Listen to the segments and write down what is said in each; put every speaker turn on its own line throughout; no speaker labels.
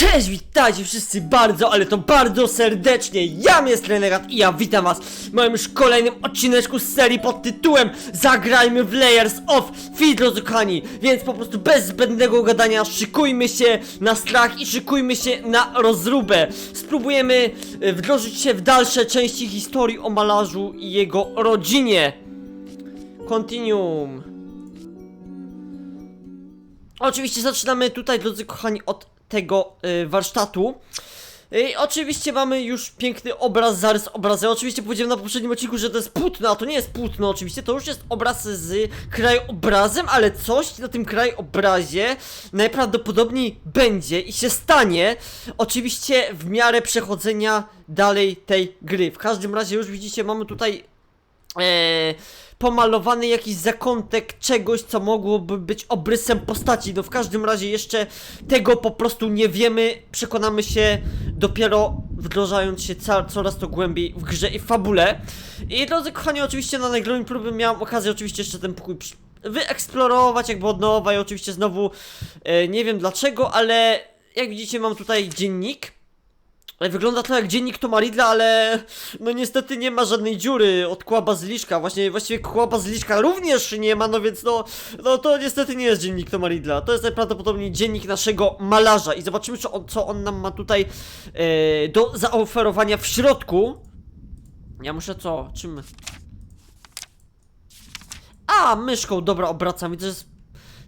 Cześć, witajcie wszyscy bardzo, ale to bardzo serdecznie. Ja jest Renegat i ja witam was w moim już kolejnym odcineczku z serii pod tytułem Zagrajmy w Layers of Fear, drodzy kochani. Więc po prostu bez zbędnego gadania szykujmy się na strach i szykujmy się na rozróbę. Spróbujemy e, wdrożyć się w dalsze części historii o malarzu i jego rodzinie. Continuum. Oczywiście zaczynamy tutaj, drodzy kochani, od tego y, warsztatu. I oczywiście mamy już piękny obraz, zarys obrazy. Oczywiście powiedziałem na poprzednim odcinku, że to jest płótno, a to nie jest płótno oczywiście, to już jest obraz z krajobrazem, ale coś na tym krajobrazie najprawdopodobniej będzie i się stanie, oczywiście w miarę przechodzenia dalej tej gry. W każdym razie już widzicie, mamy tutaj e, pomalowany jakiś zakątek czegoś, co mogłoby być obrysem postaci. No w każdym razie jeszcze tego po prostu nie wiemy. Przekonamy się dopiero wdrożając się coraz to głębiej w grze i w fabule. I drodzy kochani, oczywiście na nagraniu próby miałem okazję oczywiście jeszcze ten pokój wyeksplorować jakby od nowa i oczywiście znowu e, nie wiem dlaczego, ale jak widzicie mam tutaj dziennik. Wygląda to jak dziennik Tomaridla, ale no niestety nie ma żadnej dziury od kła bazyliszka. Właśnie, właściwie kła bazyliszka również nie ma, no więc no, no to niestety nie jest dziennik Tomaridla. To jest najprawdopodobniej dziennik naszego malarza i zobaczymy, co on, co on nam ma tutaj e, do zaoferowania w środku. Ja muszę co? Czym? A, myszką, dobra, obracam. Widzę, że jest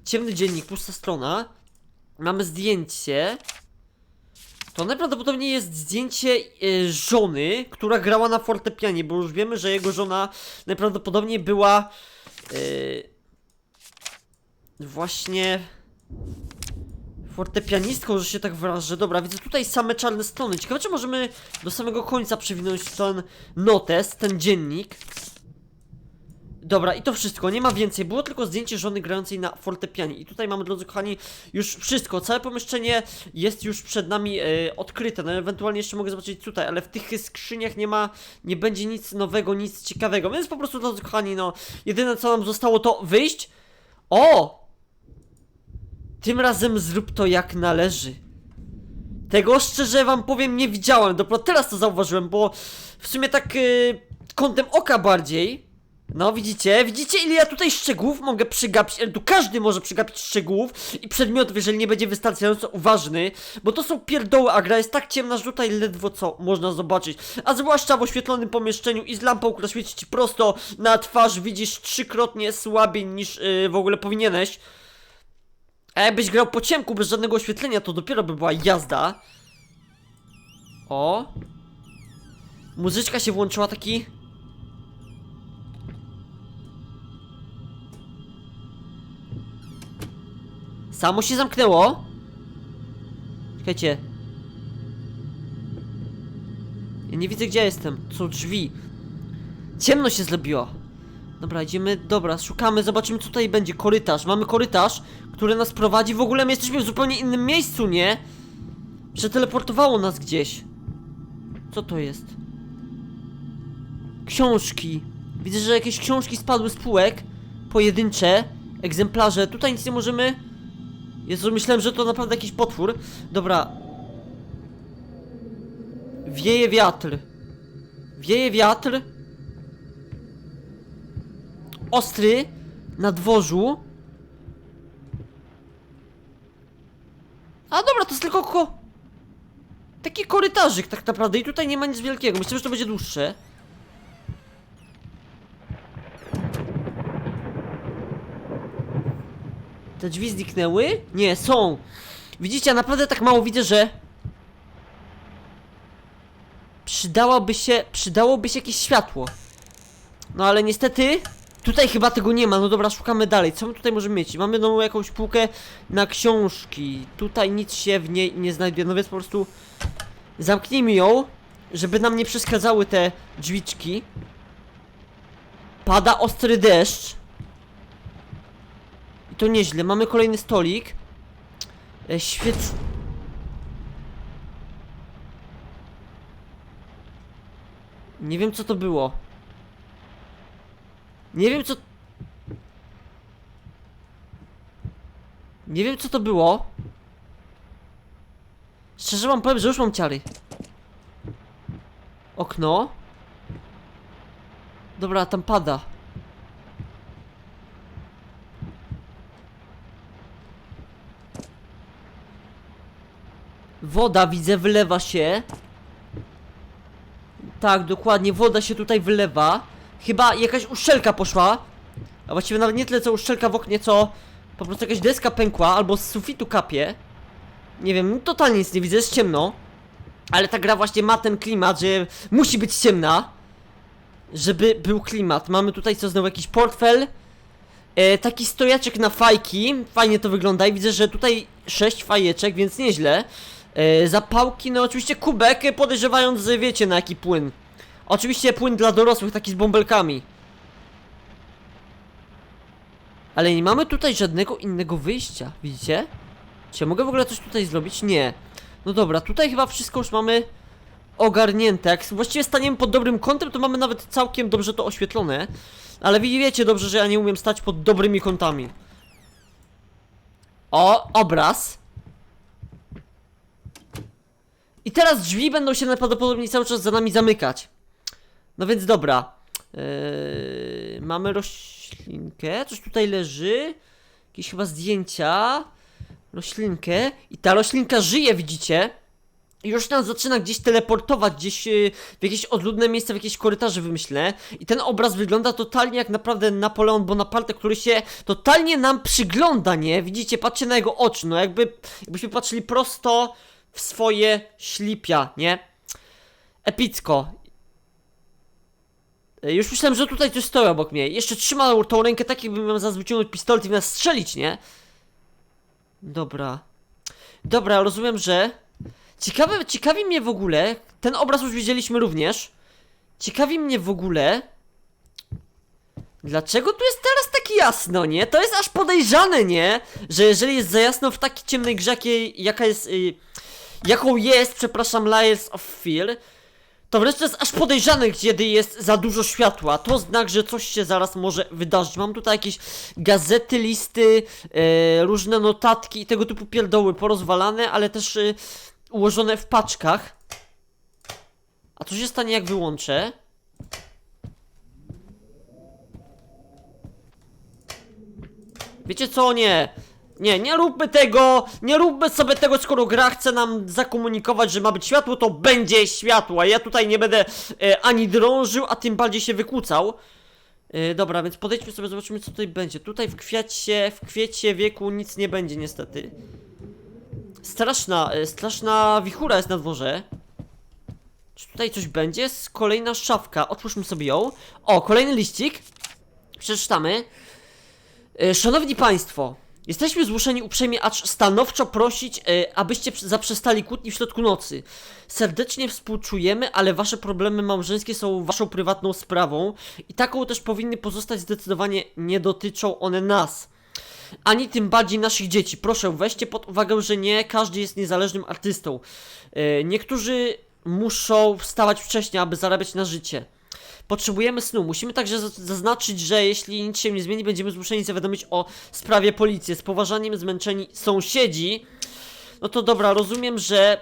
ciemny dziennik, pusta strona. Mamy zdjęcie. To najprawdopodobniej jest zdjęcie e, żony, która grała na fortepianie, bo już wiemy, że jego żona najprawdopodobniej była e, właśnie fortepianistką, że się tak wyrażę. Dobra, widzę tutaj same czarne strony. Ciekawe, czy możemy do samego końca przewinąć ten notes, ten dziennik. Dobra, i to wszystko, nie ma więcej. Było tylko zdjęcie żony grającej na fortepianie. I tutaj mamy, drodzy kochani, już wszystko. Całe pomieszczenie jest już przed nami e, odkryte. No ewentualnie jeszcze mogę zobaczyć tutaj, ale w tych skrzyniach nie ma, nie będzie nic nowego, nic ciekawego. Więc po prostu, drodzy kochani, no, jedyne co nam zostało to wyjść. O! Tym razem zrób to jak należy. Tego szczerze wam powiem nie widziałem, dopiero teraz to zauważyłem, bo w sumie tak yy, kątem oka bardziej. No widzicie, widzicie ile ja tutaj szczegółów mogę przygapić, ale tu każdy może przygapić szczegółów i przedmiotów, jeżeli nie będzie wystarczająco uważny, bo to są pierdoły, a gra jest tak ciemna, że tutaj ledwo co można zobaczyć, a zwłaszcza w oświetlonym pomieszczeniu i z lampą, która świeci ci prosto na twarz, widzisz trzykrotnie słabiej niż yy, w ogóle powinieneś. A jakbyś grał po ciemku bez żadnego oświetlenia, to dopiero by była jazda. O. Muzyczka się włączyła taki. Samo się zamknęło. Czekajcie. Ja nie widzę gdzie jestem. Są drzwi. Ciemno się zrobiło. Dobra, idziemy, dobra, szukamy, zobaczymy co tutaj będzie. Korytarz, mamy korytarz, który nas prowadzi. W ogóle my jesteśmy w zupełnie innym miejscu, nie? Przeteleportowało nas gdzieś. Co to jest? Książki. Widzę, że jakieś książki spadły z półek. Pojedyncze egzemplarze. Tutaj nic nie możemy. Jezu, myślałem, że to naprawdę jakiś potwór. Dobra. Wieje wiatr. Wieje wiatr. Ostry. Na dworzu. A dobra, to jest tylko ko... Taki korytarzyk tak naprawdę i tutaj nie ma nic wielkiego. Myślę, że to będzie dłuższe. Te drzwi zniknęły? Nie, są. Widzicie, ja naprawdę tak mało widzę, że... Przydałoby się, przydałoby się jakieś światło. No ale niestety, tutaj chyba tego nie ma. No dobra, szukamy dalej. Co my tutaj możemy mieć? Mamy nową jakąś półkę na książki. Tutaj nic się w niej nie znajduje, no więc po prostu zamknijmy ją, żeby nam nie przeszkadzały te drzwiczki. Pada ostry deszcz. To nieźle. Mamy kolejny stolik. E, świec... Nie wiem co to było. Nie wiem co... Nie wiem co to było. Szczerze wam powiem, że już mam ciary. Okno. Dobra, tam pada. Woda, widzę, wylewa się. Tak, dokładnie, woda się tutaj wylewa. Chyba jakaś uszczelka poszła. A właściwie nawet nie tyle co uszczelka w oknie, co po prostu jakaś deska pękła, albo z sufitu kapie. Nie wiem, totalnie nic nie widzę, jest ciemno. Ale ta gra właśnie ma ten klimat, że musi być ciemna. Żeby był klimat. Mamy tutaj co znowu jakiś portfel. E, taki stojaczek na fajki. Fajnie to wygląda i widzę, że tutaj sześć fajeczek, więc nieźle. E, zapałki, no oczywiście kubek, e, podejrzewając, wiecie na jaki płyn. Oczywiście płyn dla dorosłych, taki z bąbelkami. Ale nie mamy tutaj żadnego innego wyjścia, widzicie? Czy ja mogę w ogóle coś tutaj zrobić? Nie. No dobra, tutaj chyba wszystko już mamy ogarnięte. Jak właściwie staniemy pod dobrym kątem, to mamy nawet całkiem dobrze to oświetlone. Ale wi- wiecie dobrze, że ja nie umiem stać pod dobrymi kątami. O, obraz. I teraz drzwi będą się najprawdopodobniej cały czas za nami zamykać. No więc dobra. Eee, mamy roślinkę. Coś tutaj leży. Jakieś chyba zdjęcia. Roślinkę. I ta roślinka żyje, widzicie? I Już nas zaczyna gdzieś teleportować, gdzieś e, w jakieś odludne miejsce, w jakieś korytarze wymyślę. I ten obraz wygląda totalnie jak naprawdę Napoleon Bonaparte, który się totalnie nam przygląda, nie? Widzicie, patrzcie na jego oczy, no jakby, jakbyśmy patrzyli prosto w swoje ślipia, nie? Epicko. E, Już myślałem, że tutaj coś stoi obok mnie. Jeszcze trzymał tą rękę tak, jakbym miał zaraz wyciągnąć pistolet i nas strzelić, nie? Dobra. Dobra, rozumiem, że... Ciekawe, ciekawi mnie w ogóle... Ten obraz już widzieliśmy również. Ciekawi mnie w ogóle... Dlaczego tu jest teraz tak jasno, nie? To jest aż podejrzane, nie? Że jeżeli jest za jasno w takiej ciemnej grze, jaka jest... Y, jaką jest, przepraszam, Layers of Fear... To wreszcie jest aż podejrzane, kiedy jest za dużo światła. To znak, że coś się zaraz może wydarzyć. Mam tutaj jakieś gazety, listy, e, różne notatki i tego typu pierdoły porozwalane, ale też e, ułożone w paczkach. A co się stanie, jak wyłączę? Wiecie co? Nie. Nie, nie róbmy tego, nie róbmy sobie tego, skoro gra chce nam zakomunikować, że ma być światło, to będzie światło, a ja tutaj nie będę e, ani drążył, a tym bardziej się wykłócał. E, dobra, więc podejdźmy sobie, zobaczymy co tutaj będzie. Tutaj w kwiacie, w kwiecie wieku nic nie będzie niestety. Straszna, e, straszna wichura jest na dworze. Czy tutaj coś będzie? Jest kolejna szafka, otwórzmy sobie ją. O, kolejny liścik. Przeczytamy. E, Szanowni Państwo, jesteśmy zmuszeni uprzejmie, acz stanowczo prosić, e, abyście zaprzestali kłótni w środku nocy. Serdecznie współczujemy, ale wasze problemy małżeńskie są waszą prywatną sprawą i taką też powinny pozostać zdecydowanie nie dotyczą one nas. Ani tym bardziej naszych dzieci. Proszę, weźcie pod uwagę, że nie każdy jest niezależnym artystą. E, niektórzy muszą wstawać wcześniej, aby zarabiać na życie. Potrzebujemy snu. Musimy także zaz- zaznaczyć, że jeśli nic się nie zmieni, będziemy zmuszeni zawiadomić o sprawie policję. Z poważaniem zmęczeni sąsiedzi. No to dobra, rozumiem, że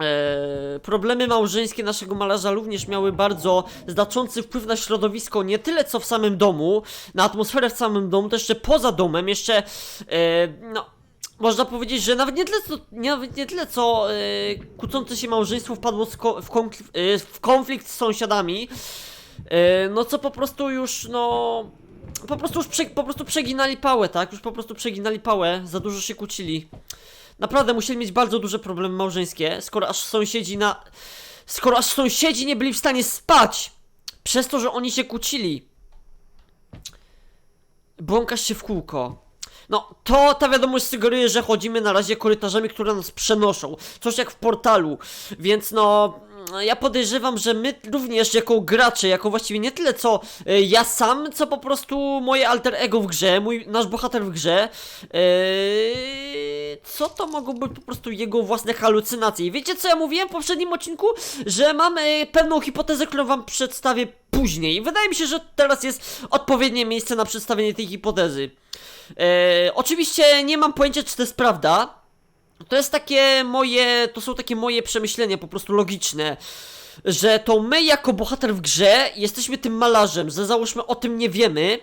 e, problemy małżeńskie naszego malarza również miały bardzo znaczący wpływ na środowisko, nie tyle co w samym domu, na atmosferę w samym domu, to jeszcze poza domem, jeszcze e, no. Można powiedzieć, że nawet nie tyle co, nie, nie tyle co e, kłócące się małżeństwo wpadło w, konflikt, w konflikt z sąsiadami, no co po prostu już, no... Po prostu już prze, po prostu przeginali pałę, tak? Już po prostu przeginali pałę, za dużo się kłócili. Naprawdę musieli mieć bardzo duże problemy małżeńskie, skoro aż sąsiedzi na... Skoro aż sąsiedzi nie byli w stanie spać przez to, że oni się kłócili. Błąkasz się w kółko. No, to ta wiadomość sugeruje, że chodzimy na razie korytarzami, które nas przenoszą. Coś jak w portalu. Więc no, ja podejrzewam, że my również jako gracze, jako właściwie nie tyle co e, ja sam, co po prostu moje alter ego w grze, mój nasz bohater w grze. e, co to mogą być po prostu jego własne halucynacje. I wiecie co ja mówiłem w poprzednim odcinku? Że mam e, pewną hipotezę, którą wam przedstawię później. Wydaje mi się, że teraz jest odpowiednie miejsce na przedstawienie tej hipotezy. Oczywiście nie mam pojęcia, czy to jest prawda. To jest takie moje, to są takie moje przemyślenia po prostu logiczne, że to my jako bohater w grze jesteśmy tym malarzem, że załóżmy o tym nie wiemy,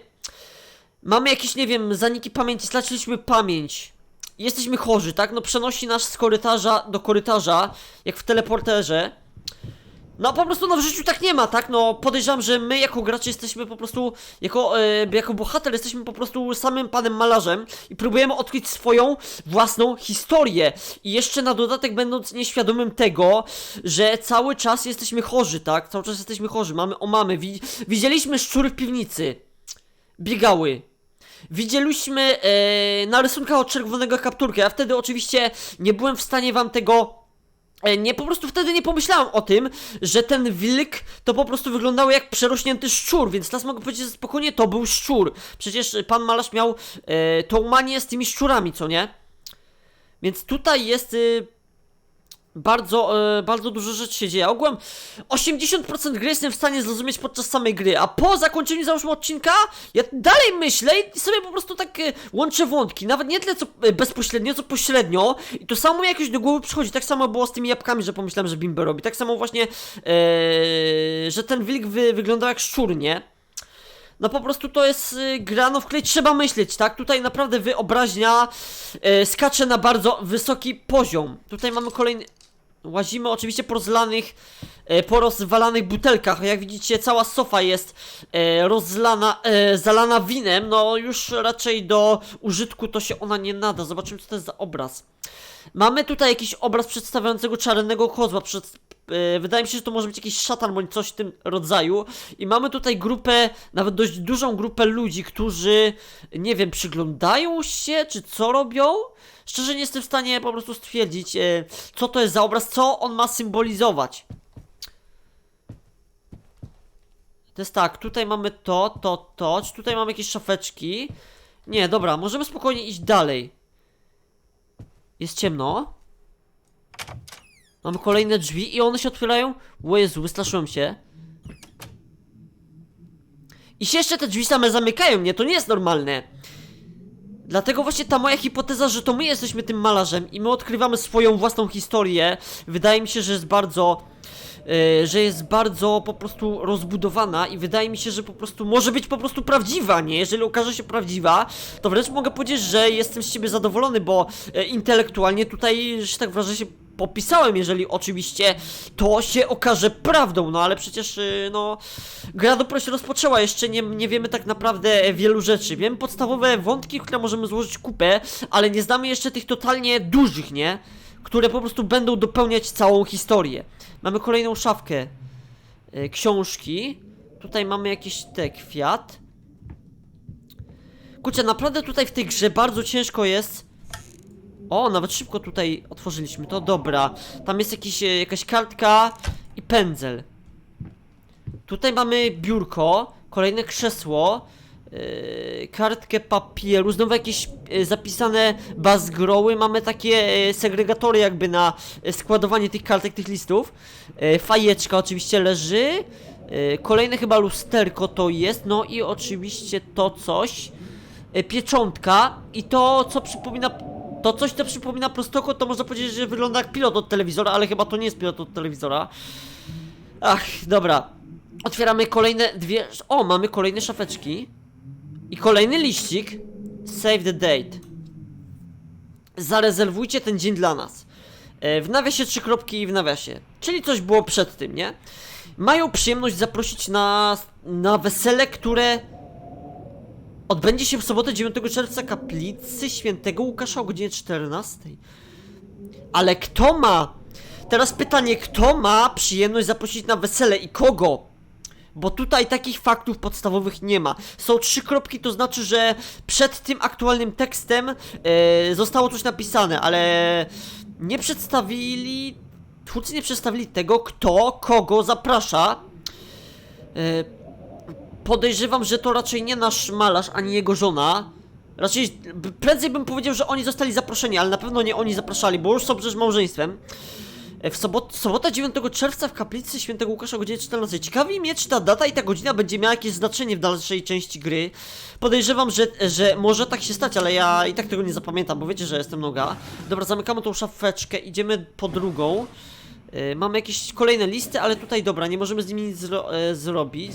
mamy jakieś, nie wiem, zaniki pamięci, straciliśmy pamięć, jesteśmy chorzy, tak, no przenosi nas z korytarza do korytarza, jak w teleporterze, no po prostu no w życiu tak nie ma, tak? No podejrzewam, że my jako gracze jesteśmy po prostu, jako, e, jako bohater jesteśmy po prostu samym panem malarzem i próbujemy odkryć swoją własną historię. I jeszcze na dodatek będąc nieświadomym tego, że cały czas jesteśmy chorzy, tak? Cały czas jesteśmy chorzy, mamy o mamy, wi widzieliśmy szczury w piwnicy. Biegały. Widzieliśmy e, na rysunkach od czerwonego kapturka. Ja wtedy oczywiście nie byłem w stanie wam tego Nie, po prostu wtedy nie pomyślałem o tym, że ten wilk to po prostu wyglądał jak przerośnięty szczur, więc teraz mogę powiedzieć że spokojnie, to był szczur. Przecież e, pan malarz miał e, tą manię z tymi szczurami, co nie? Więc tutaj jest y, bardzo, e, bardzo dużo rzeczy się dzieje. Ogółem 80% gry jestem w stanie zrozumieć podczas samej gry, a po zakończeniu załóżmy odcinka, ja dalej myślę i sobie po prostu tak e, łączę wątki. Nawet nie tyle co e, bezpośrednio, co pośrednio. I to samo mi jakoś do głowy przychodzi. Tak samo było z tymi jabłkami, że pomyślałem, że bimber robi. Tak samo właśnie, że ten wilk wy, wyglądał jak szczur, nie? No po prostu to jest y, gra, no w której trzeba myśleć, tak? Tutaj naprawdę wyobraźnia skacze na bardzo wysoki poziom. Tutaj mamy kolejny... Łazimy oczywiście po rozlanych, e, po rozwalanych butelkach. Jak widzicie, cała sofa jest e, rozlana, e, zalana winem. No już raczej do użytku to się ona nie nada. Zobaczymy, co to jest za obraz. Mamy tutaj jakiś obraz przedstawiającego czarnego kozła. Przed, wydaje mi się, że to może być jakiś szatan bądź coś w tym rodzaju. I mamy tutaj grupę, nawet dość dużą grupę ludzi, którzy, nie wiem, przyglądają się, czy co robią. Szczerze nie jestem w stanie po prostu stwierdzić, e, co to jest za obraz, co on ma symbolizować. To jest tak, tutaj mamy to, to, to, czy tutaj mamy jakieś szafeczki? Nie, dobra, możemy spokojnie iść dalej. Jest ciemno. Mamy kolejne drzwi i one się otwierają. O Jezu, wystraszyłem się. I się jeszcze te drzwi same zamykają, nie? To nie jest normalne. Dlatego właśnie ta moja hipoteza, że to my jesteśmy tym malarzem i my odkrywamy swoją własną historię, wydaje mi się, że jest bardzo. e, że jest bardzo po prostu rozbudowana i wydaje mi się, że po prostu może być po prostu prawdziwa, nie? Jeżeli okaże się prawdziwa, to wręcz mogę powiedzieć, że jestem z siebie zadowolony, bo e, intelektualnie tutaj, że tak wrażę, się popisałem, jeżeli oczywiście to się okaże prawdą, no ale przecież, y, no, gra dopiero się rozpoczęła, jeszcze nie, nie wiemy tak naprawdę wielu rzeczy. Wiemy podstawowe wątki, które możemy złożyć kupę, ale nie znamy jeszcze tych totalnie dużych, nie? Które po prostu będą dopełniać całą historię. Mamy kolejną szafkę y, książki. Tutaj mamy jakiś te kwiat. Kurczę, naprawdę tutaj w tej grze bardzo ciężko jest o, nawet szybko tutaj otworzyliśmy to, dobra. Tam jest jakiś, e, jakaś kartka i pędzel. Tutaj mamy biurko, kolejne krzesło, yy, kartkę papieru, znowu jakieś yy, zapisane bazgroły, mamy takie yy, segregatory jakby na yy, składowanie tych kartek, tych listów. Yy, fajeczka oczywiście leży, yy, kolejne chyba lusterko to jest, no i oczywiście to coś, yy, pieczątka i to co przypomina to coś, co przypomina prostoko, to można powiedzieć, że wygląda jak pilot od telewizora, ale chyba to nie jest pilot od telewizora. Ach, dobra. Otwieramy kolejne dwie... O, mamy kolejne szafeczki. I kolejny liścik. Save the date. Zarezerwujcie ten dzień dla nas. E, W nawiasie trzy kropki i w nawiasie. Czyli coś było przed tym, nie? Mają przyjemność zaprosić nas na wesele, które Odbędzie się w sobotę 9 czerwca kaplicy świętego Łukasza o godzinie 14. Ale kto ma? Teraz pytanie, kto ma przyjemność zaprosić na wesele i kogo? Bo tutaj takich faktów podstawowych nie ma. Są trzy kropki, to znaczy, że przed tym aktualnym tekstem e, zostało coś napisane, ale nie przedstawili. Twórcy nie przedstawili tego, kto kogo zaprasza. E, podejrzewam, że to raczej nie nasz malarz, ani jego żona. Raczej, prędzej bym powiedział, że oni zostali zaproszeni, ale na pewno nie oni zapraszali, bo już są przecież małżeństwem. E, W sobot sobota 9 czerwca w kaplicy świętego Łukasza o godzinie 14. Ciekawi mnie, czy ta data i ta godzina będzie miała jakieś znaczenie w dalszej części gry. Podejrzewam, że, że może tak się stać, ale ja i tak tego nie zapamiętam, bo wiecie, że jestem noga. Dobra, zamykamy tą szafeczkę, idziemy po drugą. E, mamy jakieś kolejne listy, ale tutaj dobra, nie możemy z nimi nic zro e, zrobić.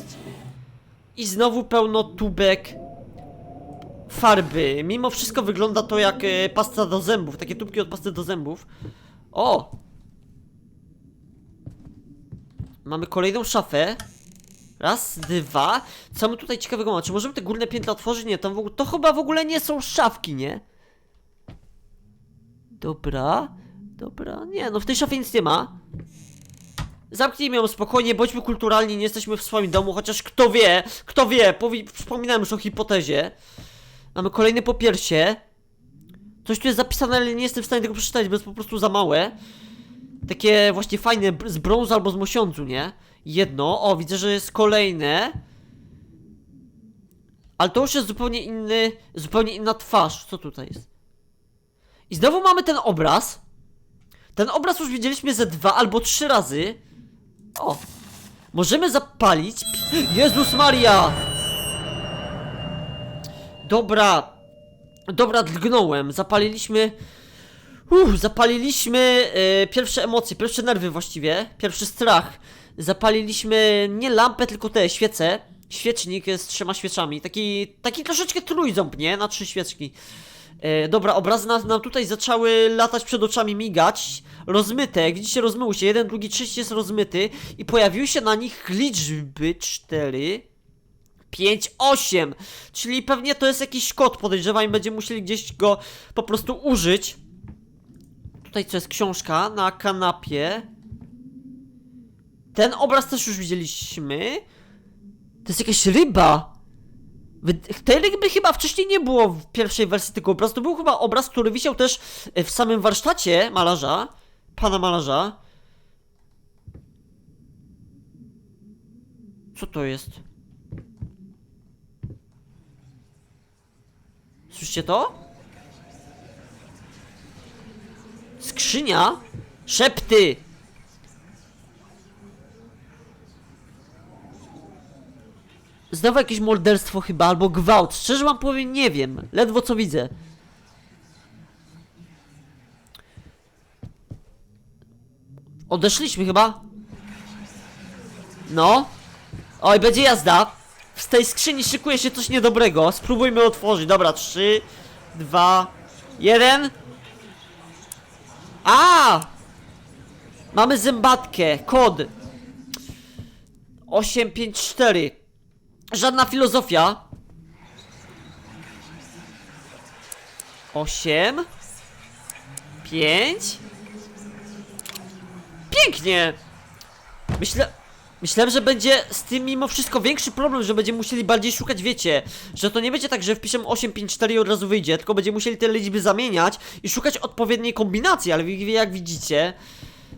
I znowu pełno tubek farby. Mimo wszystko wygląda to jak e, pasta do zębów, takie tubki od pasty do zębów. O! Mamy kolejną szafę. Raz, dwa. Co my tutaj ciekawego mamy? Czy możemy te górne piętra otworzyć? Nie, tam w ogóle, to chyba w ogóle nie są szafki, nie? Dobra, dobra. Nie, no w tej szafie nic nie ma. Zamknijmy ją spokojnie, bądźmy kulturalni, nie jesteśmy w swoim domu, chociaż kto wie, kto wie, wspominałem już o hipotezie. Mamy kolejne popiersie. Coś tu jest zapisane, ale nie jestem w stanie tego przeczytać, bo jest po prostu za małe. Takie właśnie fajne, z brązu albo z mosiądzu, nie? Jedno, o widzę, że jest kolejne. Ale to już jest zupełnie inny, zupełnie inna twarz. Co tutaj jest? I znowu mamy ten obraz. Ten obraz już widzieliśmy ze dwa albo trzy razy. O! Możemy zapalić. Jezus Maria! Dobra. Dobra, drgnąłem. Zapaliliśmy. Uff, zapaliliśmy e, pierwsze emocje, pierwsze nerwy właściwie, pierwszy strach. Zapaliliśmy nie lampę, tylko te świece. Świecznik z trzema świeczami. Taki, taki troszeczkę trójząb, nie? Na trzy świeczki. E, dobra, obrazy nam, nam tutaj zaczęły latać przed oczami, migać. Rozmyte, jak widzicie, rozmyły się. Jeden, drugi, trzeci jest rozmyty. I pojawiły się na nich liczby 4, 5, 8. Czyli pewnie to jest jakiś kod, podejrzewam, i będziemy musieli gdzieś go po prostu użyć. Tutaj co jest książka na kanapie. Ten obraz też już widzieliśmy. To jest jakaś ryba. Tej ryby chyba wcześniej nie było w pierwszej wersji tego obrazu. To był chyba obraz, który wisiał też e, w samym warsztacie malarza. Pana malarza. Co to jest? Słyszycie to? Skrzynia? Szepty! Znowu jakieś morderstwo chyba, albo gwałt. Szczerze wam powiem, nie wiem. Ledwo co widzę. Odeszliśmy chyba? No. Oj, będzie jazda. Z tej skrzyni szykuje się coś niedobrego. Spróbujmy otworzyć. Dobra, trzy, dwa, jeden. A! Mamy zębatkę, kod 854 Żadna filozofia 8 5 Pięknie! Myślę... Myślałem, że będzie z tym mimo wszystko większy problem, że będziemy musieli bardziej szukać, wiecie, że to nie będzie tak, że wpiszemy 854 i od razu wyjdzie, tylko będziemy musieli te liczby zamieniać i szukać odpowiedniej kombinacji, ale jak widzicie,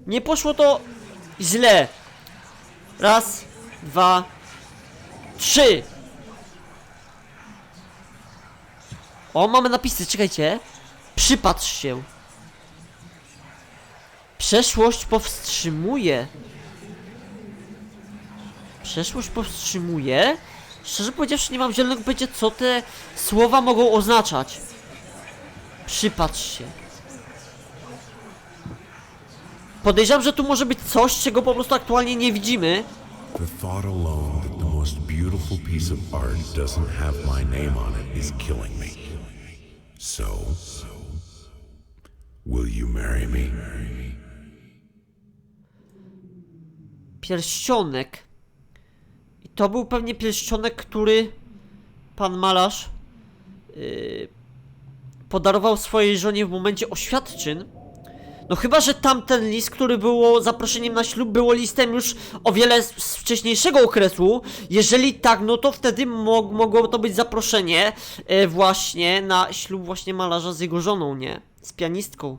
nie poszło to źle. Raz, dwa, trzy. O, mamy napisy, czekajcie. Przypatrz się. Przeszłość powstrzymuje. Przeszłość powstrzymuje? Szczerze powiedziawszy, nie mam zielonego pojęcia, co te słowa mogą oznaczać. Przypatrz się. Podejrzewam, że tu może być coś, czego po prostu aktualnie nie widzimy.
The thought alone most beautiful piece of art doesn't have my name on it is killing me. So, will you marry me?
Pierścionek. I to był pewnie pierścionek, który pan malarz yy, podarował swojej żonie w momencie oświadczyn. No chyba, że tamten list, który było zaproszeniem na ślub, było listem już o wiele z, wcześniejszego okresu. Jeżeli tak, no to wtedy mog, mogło to być zaproszenie e, właśnie na ślub właśnie malarza z jego żoną, nie? Z pianistką.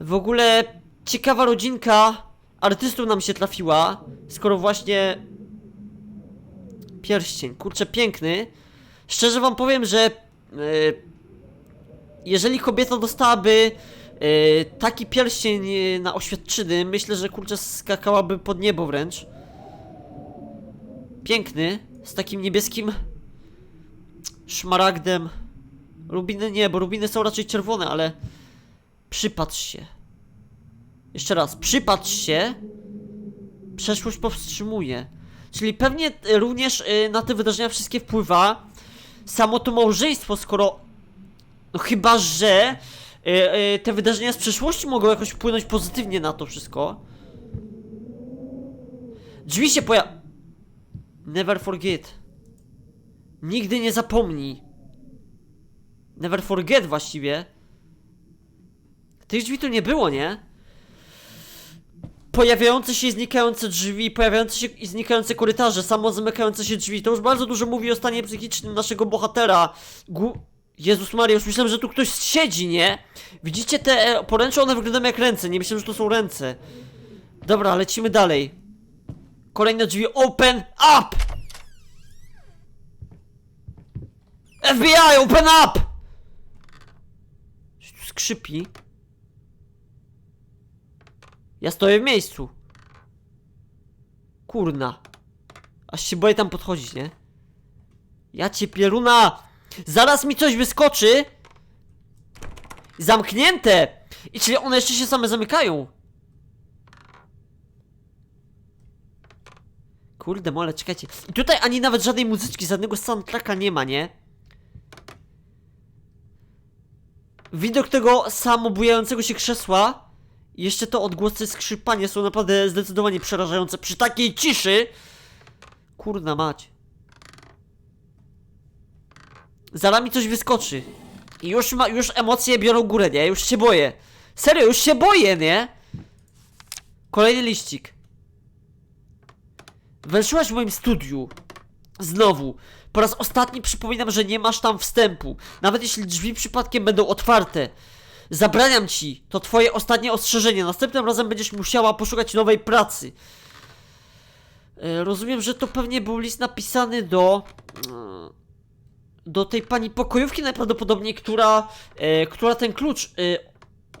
W ogóle ciekawa rodzinka artystów nam się trafiła, skoro właśnie pierścień, kurczę piękny. Szczerze wam powiem, że e, jeżeli kobieta dostałaby taki pierścień e, na oświadczyny, myślę, że kurczę skakałaby pod niebo wręcz. Piękny, z takim niebieskim szmaragdem. Rubiny nie, bo rubiny są raczej czerwone, ale przypatrz się. Jeszcze raz, przypatrz się. Przeszłość powstrzymuje. Czyli pewnie e, również e, na te wydarzenia wszystkie wpływa samo to małżeństwo, skoro. No chyba, że e, e, te wydarzenia z przeszłości mogą jakoś wpłynąć pozytywnie na to wszystko. Drzwi się poja... Never forget. Nigdy nie zapomnij. Never forget właściwie. Tych drzwi tu nie było, nie? Pojawiające się i znikające drzwi, pojawiające się i znikające korytarze, samo zamykające się drzwi. To już bardzo dużo mówi o stanie psychicznym naszego bohatera. Gu... Jezus Maria, już myślałem, że tu ktoś siedzi, nie? Widzicie te e, poręcze? One wyglądają jak ręce. Nie myślałem, że to są ręce. Dobra, lecimy dalej. Kolejne drzwi. Open up! FBI, open up! Coś tu skrzypi. Ja stoję w miejscu. Kurna. Aż się boję tam podchodzić, nie? Ja cię pieruna! Zaraz mi coś wyskoczy! Zamknięte! I czyli one jeszcze się same zamykają. Kurde mole, czekajcie. I tutaj ani nawet żadnej muzyczki, żadnego soundtracka nie ma, nie? Widok tego samobujającego się krzesła jeszcze to odgłosy skrzypania są naprawdę zdecydowanie przerażające przy takiej ciszy. Kurna mać. Zaraz mi coś wyskoczy. I już ma, już emocje biorą górę, nie? Już się boję. Serio, już się boję, nie? Kolejny liścik. Weszłaś w moim studiu. Znowu. Po raz ostatni przypominam, że nie masz tam wstępu. Nawet jeśli drzwi przypadkiem będą otwarte. Zabraniam ci. To twoje ostatnie ostrzeżenie. Następnym razem będziesz musiała poszukać nowej pracy. E, rozumiem, że to pewnie był list napisany do... Do tej pani pokojówki najprawdopodobniej, która... E, która ten klucz e,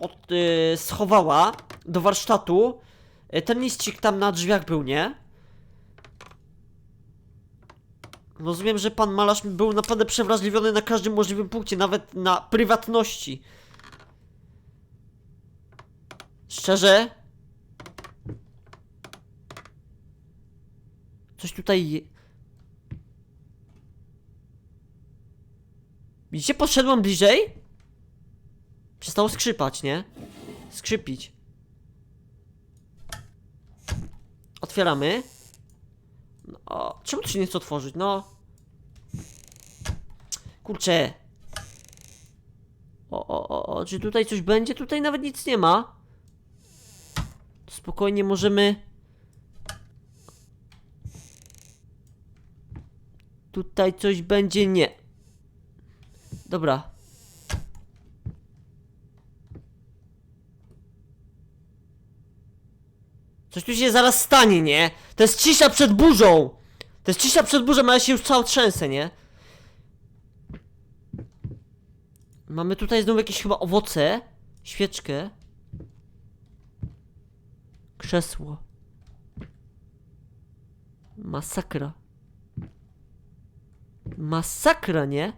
od, e, schowała do warsztatu. E, ten liścik tam na drzwiach był, nie? Rozumiem, że pan malarz był naprawdę przewrażliwiony na każdym możliwym punkcie, nawet na prywatności. Szczerze? Coś tutaj Widzicie, podszedłem bliżej? Przestało skrzypać, nie? Skrzypić. Otwieramy. No, czemu to się nie chce otworzyć? No. Kurczę. O, o, o, o, czy tutaj coś będzie? Tutaj nawet nic nie ma. Spokojnie możemy... Tutaj coś będzie? Nie. Dobra. Coś tu się zaraz stanie, nie? To jest cisza przed burzą! To jest cisza przed burzą, ale się już cała trzęsę, nie? Mamy tutaj znowu jakieś chyba owoce. Świeczkę. Krzesło. Masakra. Masakra, nie?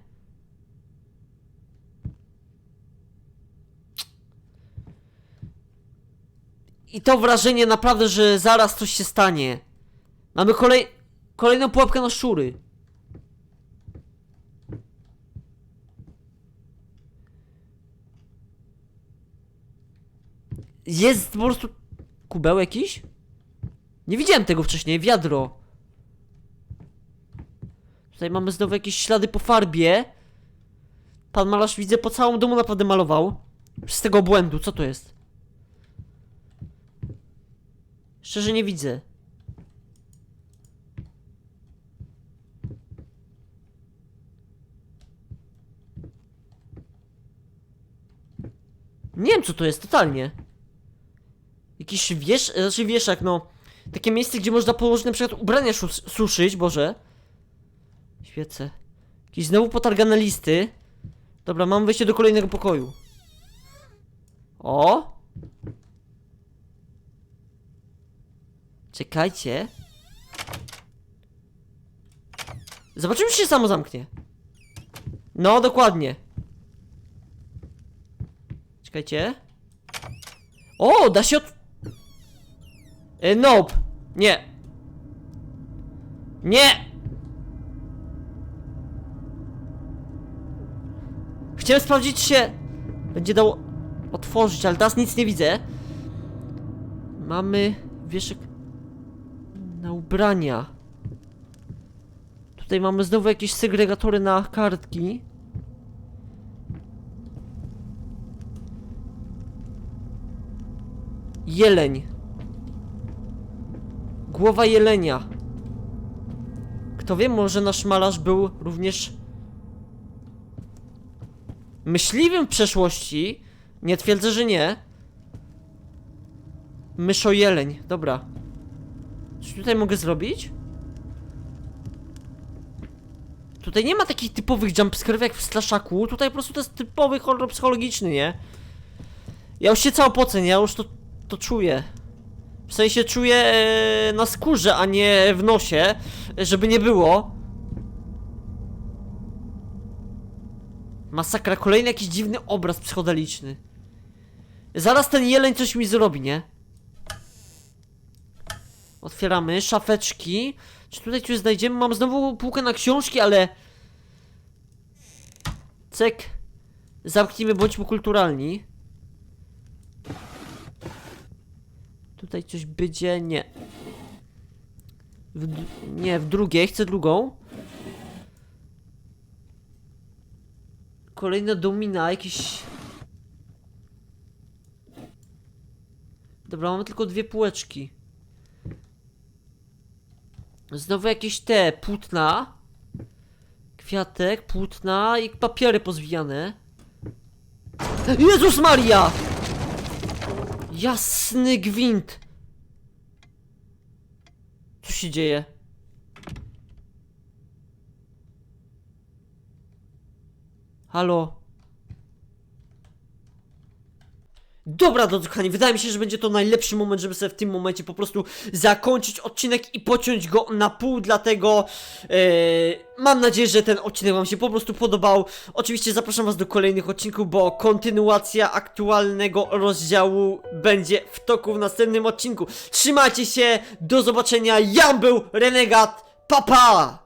I to wrażenie naprawdę, że zaraz coś się stanie. Mamy kolej... kolejną pułapkę na szczury. Jest po prostu... Kubeł jakiś? Nie widziałem tego wcześniej, wiadro. Tutaj mamy znowu jakieś ślady po farbie. Pan malarz widzę po całym domu naprawdę malował. Z tego błędu, co to jest? Szczerze nie widzę. Nie wiem co to jest, totalnie. Jakiś wiesz, znaczy wieszak, no. Takie miejsce, gdzie można położyć na przykład ubrania sus- suszyć, Boże. Świece. Jakieś znowu potargane listy. Dobra, mam wejście do kolejnego pokoju. O! Czekajcie. Zobaczymy, czy się samo zamknie. No, dokładnie. Czekajcie. O, da się od... E, nope. Nie. Nie! Chciałem sprawdzić, czy się będzie dało otworzyć, ale teraz nic nie widzę. Mamy wieszek ubrania. Tutaj mamy znowu jakieś segregatory na kartki. Jeleń. Głowa jelenia. Kto wie, może nasz malarz był również myśliwym w przeszłości. Nie twierdzę, że nie. Myszo jeleń, dobra. Coś tutaj mogę zrobić? Tutaj nie ma takich typowych jumpscare'ów jak w Slashaku. Tutaj po prostu to jest typowy horror psychologiczny, nie? Ja już się cało pocę, nie? Ja już to, to czuję. W sensie czuję e, na skórze, a nie w nosie, żeby nie było. Masakra, kolejny jakiś dziwny obraz psychodeliczny. Zaraz ten jeleń coś mi zrobi, nie? Otwieramy szafeczki. Czy tutaj coś znajdziemy? Mam znowu półkę na książki, ale... Cek. Zamknijmy, bądźmy kulturalni. Tutaj coś będzie... Nie. W, nie, w drugiej. Chcę drugą. Kolejna domina, jakiś... Dobra, mamy tylko dwie półeczki. Znowu jakieś te płótna. Kwiatek, płótna i papiery pozwijane. Jezus Maria! Jasny gwint! Co się dzieje? Halo? Dobra, drodzy kochani, wydaje mi się, że będzie to najlepszy moment, żeby sobie w tym momencie po prostu zakończyć odcinek i pociąć go na pół, dlatego e, mam nadzieję, że ten odcinek wam się po prostu podobał. Oczywiście zapraszam was do kolejnych odcinków, bo kontynuacja aktualnego rozdziału będzie w toku w następnym odcinku. Trzymajcie się, do zobaczenia, ja był Renegat, papa! Pa!